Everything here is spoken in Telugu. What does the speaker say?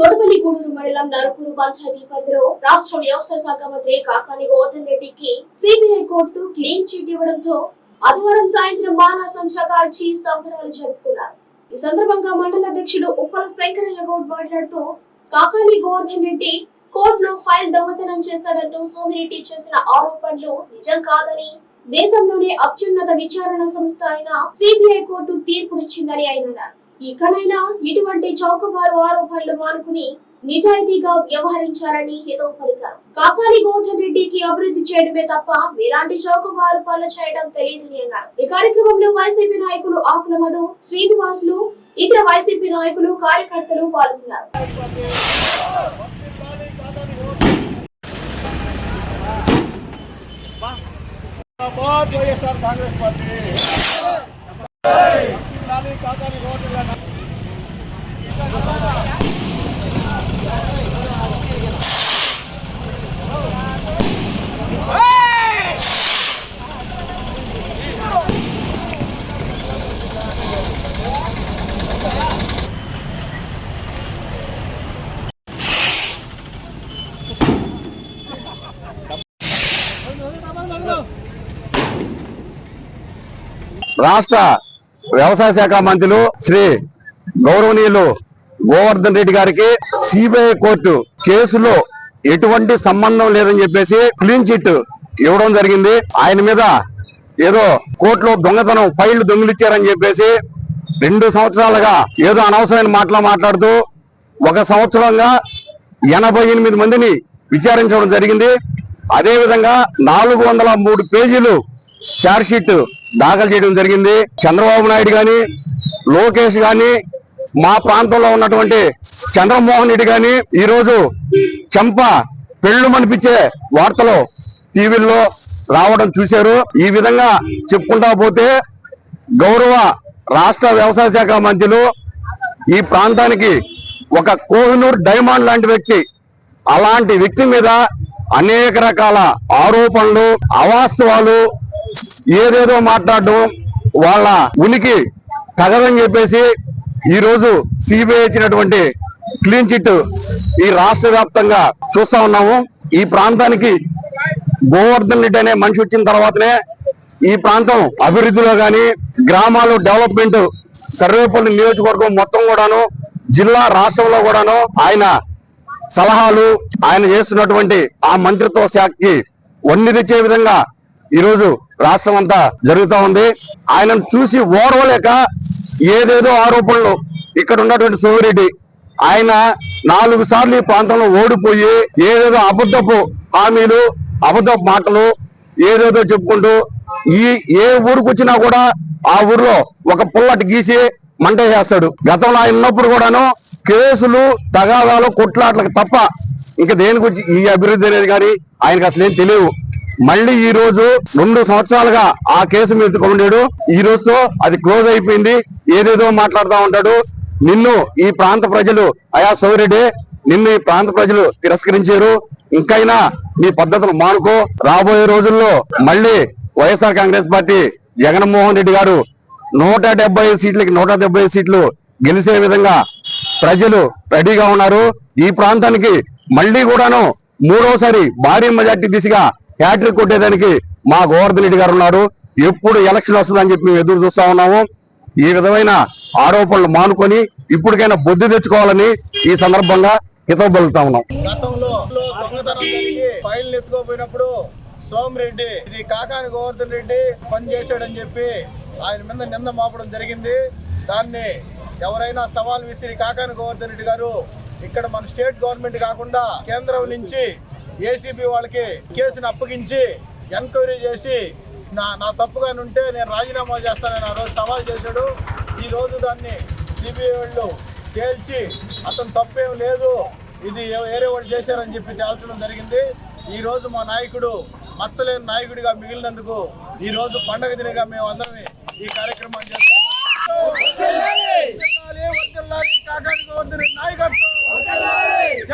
తోటపల్లిగూడూరు మండలం నరుకూరు పంచాయతీ పరిధిలో రాష్ట్ర వ్యవసాయ శాఖ మంత్రి కాకాని గోవర్ధన్ రెడ్డికి సిబిఐ కోర్టు క్లీన్ చిట్ ఇవ్వడంతో ఆదివారం సాయంత్రం బాణాసంచా కాల్చి సంబరాలు జరుపుకున్నారు. ఈ సందర్భంగా మండల అధ్యక్షుడు ఉప్పల శంకరయ్య గౌడ్ మాట్లాడుతూ కాకాని గోవర్ధన్ రెడ్డి కోర్టులో ఫైల్ దొంగతనం చేశాడంటూ సోమిరెడ్డి చేసిన ఆరోపణలు నిజం కాదని దేశంలోనే అత్యున్నత విచారణ సంస్థ అయిన సిబిఐ కోర్టు తీర్పునిచ్చిందని ఆయన అన్నారు. ఇకనైనా ఇటువంటి చౌకబారు ఆరోపణలు మానుకుని నిజాయితీగా వ్యవహరించాలని హితవు పలికారు. కాకాని గౌతమ్ రెడ్డికి అభివృద్ధి చేయడమే తప్ప మీలాంటి చౌకబారు పనులు చేయడం తెలియదని అన్నారు. ఈ కార్యక్రమంలో వైసీపీ నాయకులు ఆకుల మధు శ్రీనివాసులు ఇతర వైసీపీ నాయకులు కార్యకర్తలు పాల్గొన్నారు. వైఎస్ఆర్ కాంగ్రెస్ పార్టీ. కాకాని రాష్ట్ర వ్యవసాయ శాఖ మంత్రులు శ్రీ గౌరవనీయులు గోవర్ధన్ రెడ్డి గారికి సిబిఐ కోర్టు కేసులో ఎటువంటి సంబంధం లేదని చెప్పేసి క్లీన్ చిట్ ఇవ్వడం జరిగింది. ఆయన మీద ఏదో కోర్టులో దొంగతనం ఫైళ్ళు దొంగిలిచ్చారని చెప్పేసి రెండు సంవత్సరాలుగా ఏదో అనవసరమైన మాటలు మాట్లాడుతూ ఒక సంవత్సరంగా ఎనభై ఎనిమిది మందిని విచారించడం జరిగింది. అదేవిధంగా నాలుగు వందల మూడు పేజీలు చార్జ్ షీట్ దాఖలు చేయడం జరిగింది. చంద్రబాబు నాయుడు గాని లోకేష్ గాని మా ప్రాంతంలో ఉన్నటువంటి చంద్రమోహన్ రెడ్డి గాని ఈరోజు చెంప పెళ్ళు మనిపించే వార్తలు టీవీల్లో రావడం చూశారు. ఈ విధంగా చెప్పుకుంటా పోతే గౌరవ రాష్ట్ర వ్యవసాయ శాఖ మంత్రులు ఈ ప్రాంతానికి ఒక కోహినూర్ డైమండ్ లాంటి వ్యక్తి అలాంటి వ్యక్తి మీద అనేక రకాల ఆరోపణలు అవాస్తవాలు ఏదేదో మాట్లాడడం వాళ్ళ ఉనికి తగదని చెప్పేసి ఈరోజు సిబిఐ ఇచ్చినటువంటి క్లీన్ చిట్ ఈ రాష్ట్ర వ్యాప్తంగా చూస్తా ఉన్నాము. ఈ ప్రాంతానికి గోవర్ధన్ రెడ్డి అనే మనిషి వచ్చిన తర్వాతనే ఈ ప్రాంతం అభివృద్ధిలో కానీ గ్రామాలు డెవలప్మెంట్ సర్వేపల్లి నియోజకవర్గం మొత్తం కూడాను జిల్లా రాష్ట్రంలో కూడాను ఆయన సలహాలు ఆయన చేస్తున్నటువంటి ఆ మంత్రిత్వ శాఖకి వన్ని తెచ్చే విధంగా ఈ రోజు రాష్ట్రం అంతా జరుగుతూ ఉంది. ఆయనను చూసి ఓర్వలేక ఏదేదో ఆరోపణలు ఇక్కడ ఉన్నటువంటి సోమిరెడ్డి ఆయన నాలుగు సార్లు ఈ ప్రాంతంలో ఓడిపోయి ఏదేదో అబద్ధపు హామీలు అబద్ధపు మాటలు ఏదేదో చెప్పుకుంటూ ఈ ఏ ఊరికి వచ్చినా కూడా ఆ ఊర్లో ఒక పుల్లటి గీసి మంట చేస్తాడు గతంలో ఆయన ఉన్నప్పుడు కూడాను కేసులు తగాదాలు కొట్లాట్లకు తప్ప ఇంకా దేనికి వచ్చి ఈ అభివృద్ధి అనేది కానీ ఆయనకు అసలు ఏం తెలియవు. మళ్ళీ ఈ రోజు రెండు సంవత్సరాలుగా ఆ కేసు మీద ఉండేడు ఈ రోజుతో అది క్లోజ్ అయిపోయింది. ఏదేదో మాట్లాడుతూ ఉంటాడు. నిన్ను ఈ ప్రాంత ప్రజలు అయా సోమిరెడ్డి నిన్ను ఈ ప్రాంత ప్రజలు తిరస్కరించారు. ఇంకైనా నీ పద్ధతులు మానుకో. రాబోయే రోజుల్లో మళ్ళీ వైఎస్ఆర్ కాంగ్రెస్ పార్టీ జగన్మోహన్ రెడ్డి గారు నూట డెబ్బై సీట్లకి నూట డెబ్బై సీట్లు గెలిచే విధంగా ప్రజలు రెడీగా ఉన్నారు. ఈ ప్రాంతానికి మళ్ళీ కూడాను మూడోసారి భారీ మెజార్టీ దిశగా హ్యాట్రిక్ కొట్టేదానికి మా గోవర్ధన్ రెడ్డి గారు ఉన్నారు. ఎప్పుడు ఎలక్షన్ వస్తుందని చెప్పి మేము ఎదురు చూస్తా ఉన్నాము. ఈ విధమైన ఆరోపణలు మానుకొని ఇప్పటికైనా బుద్ధి తెచ్చుకోవాలని ఈ సందర్భంగా హితబలుతా ఉన్నాం. గతంలో దొంగతనం జరిగి ఫైల్ ఎత్తుకోపోయినప్పుడు సోమిరెడ్డి ఇది కాకాని గోవర్ధన్ రెడ్డి పని చేశాడని చెప్పి ఆయన మీద నింద మాపడం జరిగింది. దాన్ని ఎవరైనా సవాల్ విసిరి కాకాని గోవర్ధన్ రెడ్డి గారు ఇక్కడ మన స్టేట్ గవర్నమెంట్ కాకుండా కేంద్రం నుంచి ఏసీబీ వాళ్ళకి కేసుని అప్పగించి ఎంక్వైరీ చేసి నా నా తప్పుగా ఉంటే నేను రాజీనామా చేస్తానని ఆ రోజు సవాల్ చేశాడు. ఈ రోజు దాన్ని సిబిఐ వాళ్ళు తేల్చి అతను తప్పేం లేదు ఇది వేరే వాళ్ళు చేశారని చెప్పి తేల్చడం జరిగింది. ఈ రోజు మా నాయకుడు మచ్చలేని నాయకుడిగా మిగిలినందుకు ఈ రోజు పండగ దినగా మేము అందరం ఈ కార్యక్రమాన్ని చేస్తున్నాం. నాయకత్వం.